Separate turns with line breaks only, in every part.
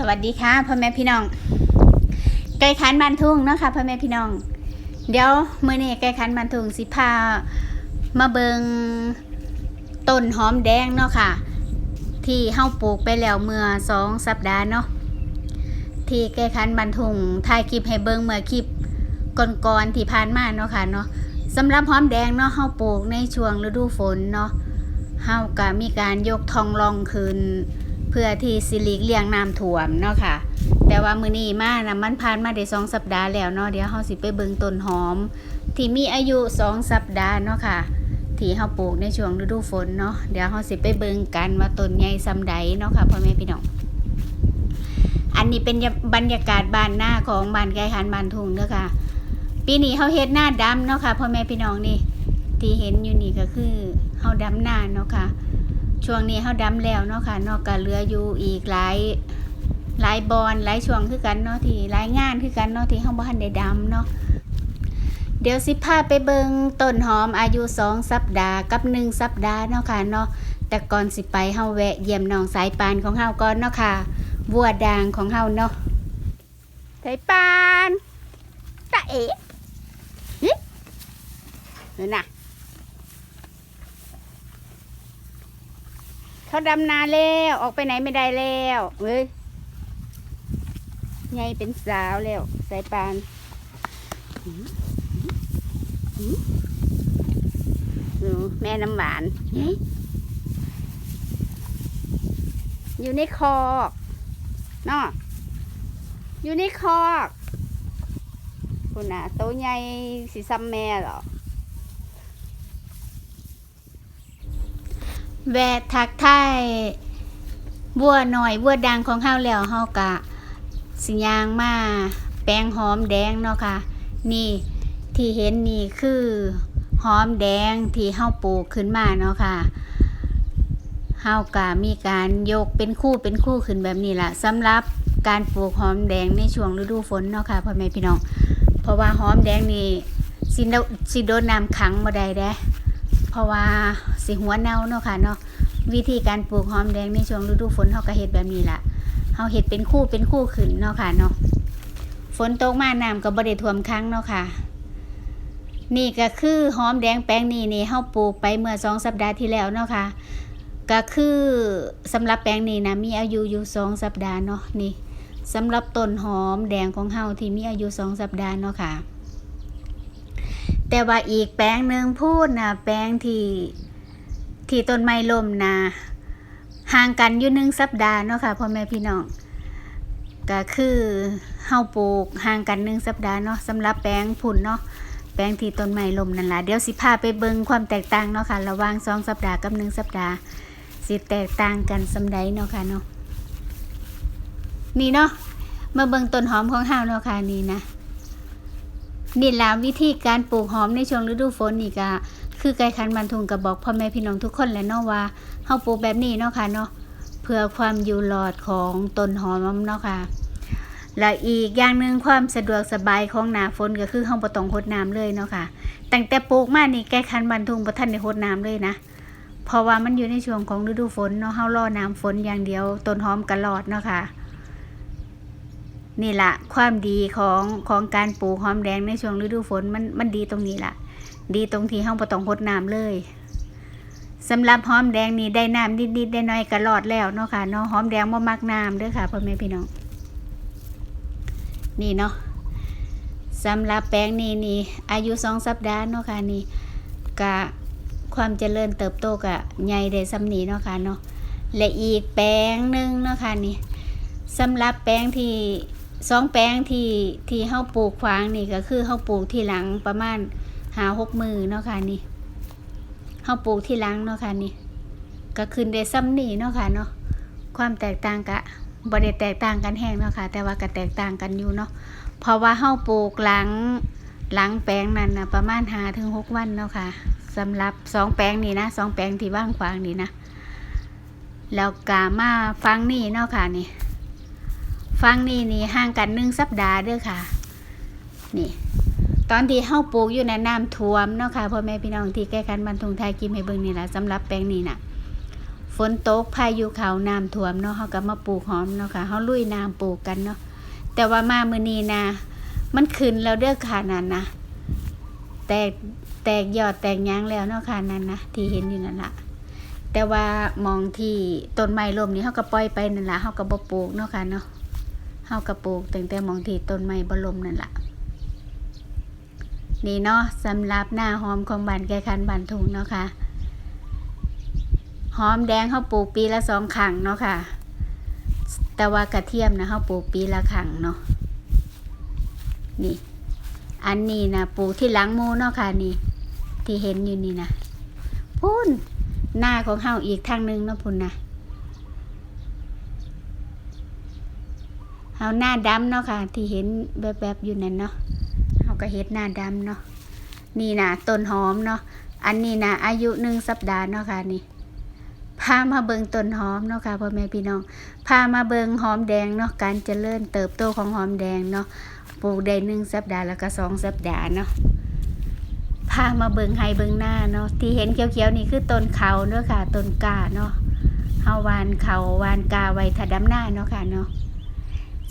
สวัสดีค่ะพ่อแม่พี่น้องไก่ขันบานทุ่งเนาะค่ะพ่อแม่พี่น้อง เดี๋ยวเมื้อนี้ไก่ขันบานทุ่งสิพามาเบิงต้นหอมแดงเนาะค่ะ ที่เฮาปลูกไปแล้วเมื่อสองสัปดาห์เนาะที่ไก่ขันบานทุ่งถ่ายคลิปให้เบิงเมื่อคลิปก่อนๆที่ผ่านมาเนาะค่ะเนาะสำหรับหอมแดงเนาะเฮาปลูกในช่วงฤดูฝนเนาะเฮาก็มีการยกทองรองขึ้น พื่อที่สิลีกเลี่ยงน้ำท่วมเนาะค่ะ แต่ว่ามือนี้มานะมันผ่านมาได้สองสัปดาห์แล้วเนาะเดี๋ยวเฮาสิไปเบิ่งต้นหอม ที่มีอายุสองสัปดาห์เนาะค่ะที่เฮาปลูกในช่วงฤดูฝนเนาะเดี๋ยวเฮาสิไปเบิ่งกันว่าต้นใหญ่ซำใดเนาะค่ะพ่อแม่พี่น้องอันนี้เป็นบรรยากาศบ้านหน้าของบ้านไก่หันบ้านทุ่งเด้อค่ะ ปีนี้เฮาเฮ็ดหน้าดำเนาะค่ะพ่อแม่พี่น้องนี่ที่เห็นอยู่นี่ก็คือเฮาดำหน้าเนาะค่ะ ช่วงนี้เฮาดำแล้วเนาะค่ะนอกก็เหลืออยู่อีกหลายหลายบอนหลายช่วงคือกันเนาะที่หลายงานคือกันเนาะที่เฮาบ่ทันได้ดำเนาะเดี๋ยวสิพาไปเบิงต้นหอมอายุสองสัปดาห์กับหนึ่งสัปดาห์เนาะค่ะเนาะแต่ก่อนสิไปเฮาแวะเยี่ยมน้องสายปานของเฮาก่อนเนาะค่ะวัวด่างของเฮาเนาะสายปานตาเอ๋หึนั่นน่ะ เขาดำนาแล้วออกไปไหนไม่ได้แล้วเว้ยไงเป็นสาวแล้วสายปานแม่น้ำหวานเฮ้ยอยู่ในคอกเนาะอยู่ในคอกคุณน่ะโตใหญ่สีซ้ำแม่หรอ แวะทักทายบัวหน่อยบัวดังของเฮาแล้วเฮากะสิยางมาแป้งหอมแดงเนาะค่ะ นี่ที่เห็นนี่คือหอมแดงที่เฮาปลูกขึ้นมาเนาะค่ะเฮากะมีการยกเป็นคู่เป็นคู่ขึ้นแบบนี้ละสำหรับการปลูกหอมแดงในช่วงฤดูฝนเนาะค่ะพ่อแม่พี่น้อง เพราะว่าหอมแดงนี่สิโดสิโดนน้ำขังบ่ได้เด้ ราะว่าสิหัวเน่าเนาะค่ะเนาะวิธีการปลูกหอมแดงในช่วงฤดูฝนเฮาก็เฮ็ดแบบนี้ล่ะเฮาเฮ็ดเป็นคู่เป็นคู่ขึ้นเนาะค่ะเนาะฝนตกมาน้ำก็บ่ได้ท่วมค้งเนาะค่ะ นี่ก็คือหอมแดงแปลงนี้นี่เฮาปลูกไปเมื่อสองสัปดาห์ที่แล้วเนาะค่ะก็คือสำหรับแปลงนี้นะมีอายุอยู่สองสัปดาห์เนาะนี่สำหรับต้นหอมแดงของเฮาที่มีอายุสองสัปดาห์เนาะค่ะ แต่ว่าอีกแปลงหนึ่งพูดนะแปลงที่ที่ต้นไม้ล่มนะห่างกันอยู่หนึ่งสัปดาห์เนาะค่ะพ่อแม่พี่น้องก็คือเฮาปลูกห่างกันหนึ่งสัปดาห์เนาะสำหรับแปลงผุนเนาะแปลงที่ต้นไม้ล่มนั่นละเดี๋ยวสิพาไปเบิ่งความแตกต่างเนาะค่ะระหว่างสองสัปดาห์กับหนึ่งสัปดาห์สิแตกต่างกันสำใดเนาะค่ะเนาะนี่เนาะมาเบิ่งต้นหอมของเฮาเนาะค่ะนี่นะ นี่และวิธีการปลูกหอมในช่วงฤดูฝนนี่ก็คือไก่คันบันทุงกับบอกพ่อแม่พี่น้องทุกคนแหละเนาะว่าเฮาปลูกแบบนี้เนาะค่ะเนาะเพื่อความอยู่รอดของต้นหอมเนาะค่ะและอีกอย่างหนึ่งความสะดวกสบายของหนาฝนก็คือเฮาบ่ต้องรดน้ำเลยเนาะค่ะตั้งแต่ปลูกมานี่ไก่คันบันทุงบ่ทันได้รดน้ำเลยนะ เพราะว่ามันอยู่ในช่วงของฤดูฝนเนาะเฮารอน้ำฝนอย่างเดียวต้นหอมก็รอดเนาะค่ะ นี่แหละความดีของของการปลูกหอมแดงในช่วงฤดูฝนมันมันดีตรงนี้แหละดีตรงที่ห้องประตองพดน้ำเลยสำหรับหอมแดงนี่ได้น้ำนิดๆได้น้อยก็รอดแล้วเนาะค่ะเนาะหอมแดงบ่มักน้ำเด้อค่ะพ่อแม่พี่น้อง นี่เนาะสำหรับแปลงนี้นี่อายุสองสัปดาห์เนาะค่ะนี่กะความเจริญเติบโตกะใหญ่ได้สำนีเนาะค่ะเนาะและอีกแปลงหนึ่งเนาะค่ะนี่สำหรับแปลงที่ สองแปลงที่ที่เฮาปลูกขวางนี่ก็คือเฮาปลูกที่หลังประมาณหาหกมือเนาะค่ะนี่เฮาปลูกที่หลังเนาะค่ะนี่ ก็ขึ้นได้ซ้ำนี่เนาะค่ะเนาะความแตกต่างกะบ่ได้แตกต่างกันแห้งเนาะค่ะ แต่ว่าก็แตกต่างกันอยู่เนาะเพราะว่าเฮาปลูกหลังหลังแปลงนั้นนะประมาณหาถึงหกวันเนาะค่ะสำหรับสองแปลงนี่นะสองแปลงที่ว่างขวางนี่นะแล้วกามาฟังนี่เนาะค่ะนี่ ฟังนี่นี่ห่างกันหนึ่งสัปดาห์เด้อค่ะ นี่ตอนที่เฮาปลูกอยู่ในน้ำท่วมเนาะค่ะพ่อแม่พี่น้องที่แก้กันบรรทุงไทยกิมให้เบิ่งนี่แหละสำหรับแปลงนี้น่ะ ฝนตกพายุเขาน้ำท่วมเนาะเฮาก็มาปลูกหอมเนาะค่ะเฮาลุยน้ำปลูกกันเนาะแต่ว่ามามื้อนี้นะมันขึ้นแล้วเด้อค่ะนั่นนะแตกแตกยอดแตกยางแล้วเนาะค่ะนั่นนะที่เห็นอยู่นั่นล่ะแต่ว่ามองที่ต้นไม้ล้มนี่เฮาก็ปล่อยไปนั่นล่ะเฮาก็บ่ปลูกเนาะค่ะเนาะ เฮาก็ปลูกตั้งแต่มองที่ต้นไม้บ่ล้มนั่นล่ะ นี่เนาะสำหรับหน้าหอมของบานแกคันบานทุ่งเนาะค่ะหอมแดงเขาปลูกปีละสองครั้งเนาะค่ะ แต่ว่ากระเทียมนะเขาปลูกปีละครั้งเนาะ นี่ อันนี้นะปลูกที่หลังมูเนาะค่ะนี่ ที่เห็นอยู่นี่นะพุ่นหน้าของเฮาอีกทางหนึงเนาะพุ่นนะ เฮาหน้าดำเนาะค่ะ ที่เห็นแบบๆอยู่นั่นเนาะเฮาก็เฮ็ดหน้าดำเนาะนี่นะต้นหอมเนาะอันนี้นะอายุหนึ่งสัปดาห์เนาะค่ะนี่พามาเบิงต้นหอมเนาะค่ะพ่อแม่พี่น้องพามาเบิงหอมแดงเนาะการเจริญเติบโตของหอมแดงเนาะปลูกได้หนึ่งสัปดาห์แล้วก็สองสัปดาห์เนาะพามาเบิงไฮเบิงหน้าเนาะที่เห็นเขียวๆนี่คือต้นเขาเนาะค่ะต้นกาเนาะเฮาวานเขาวานกาไว้ถ้าดำหน้าเนาะค่ะเนาะ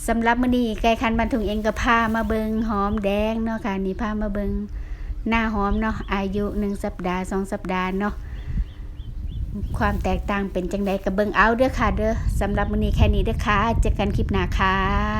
สำหรับมื้อนี้ไก่คันบันทุงเองก็พามาเบิงหอมแดงเนาะค่ะนี่พามาเบิงหน้าหอมเนาะอายุหนึ่งสัปดาห์สองสัปดาห์เนาะความแตกต่างเป็นจังไดกับเบิงเอาเด้อค่ะเด้อสำหรับมื้อนี้แค่นี้เด้อค่ะเจอกันคลิปหน้าค่ะ